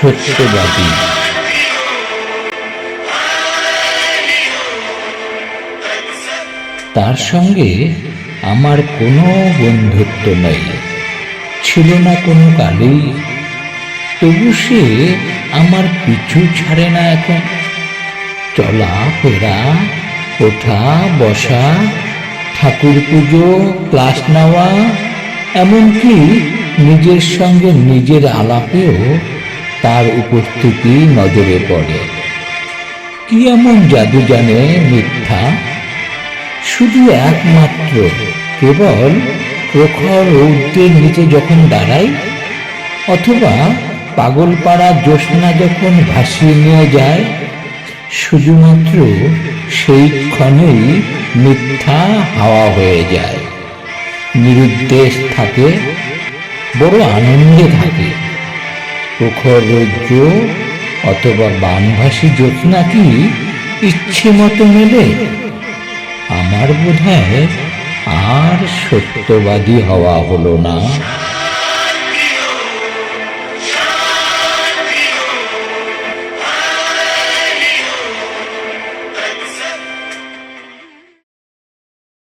সত্যবাদী। তার সঙ্গে আমার কোনো বন্ধুত্ব নেই। ছিল না কোনো কালেই। তবু সে আমার পিছু ছাড়ে না এখন। চলা, ফেরা, ওঠা, বসা ঠাকুর পুজো ক্লাস নেওয়া, এমনকি নিজের সঙ্গে নিজের আলাপেও তার উপস্থিতি নজরে পড়ে। কি এমন জাদু জানে মিথ্যা? শুধু একমাত্র, কেবল প্রখর রৌদ্রের নিচে যখন দাঁড়াই, অথবা পাগলপাড়া জ্যোৎস্না যখন ভাসিয়ে নিয়ে যায়, শুধুমাত্র সেই ক্ষণেই মিথ্যা হাওয়া হয়ে যায়। নিরুদ্দেশ থাকে বড় আনন্দে থাকে। প্রখর রৌদ্র অথবা বামভাসী জ্যোৎস্না কি ইচ্ছে মতো মেলে? আমার বোধ আর সত্যবাদী হওয়া হলো না।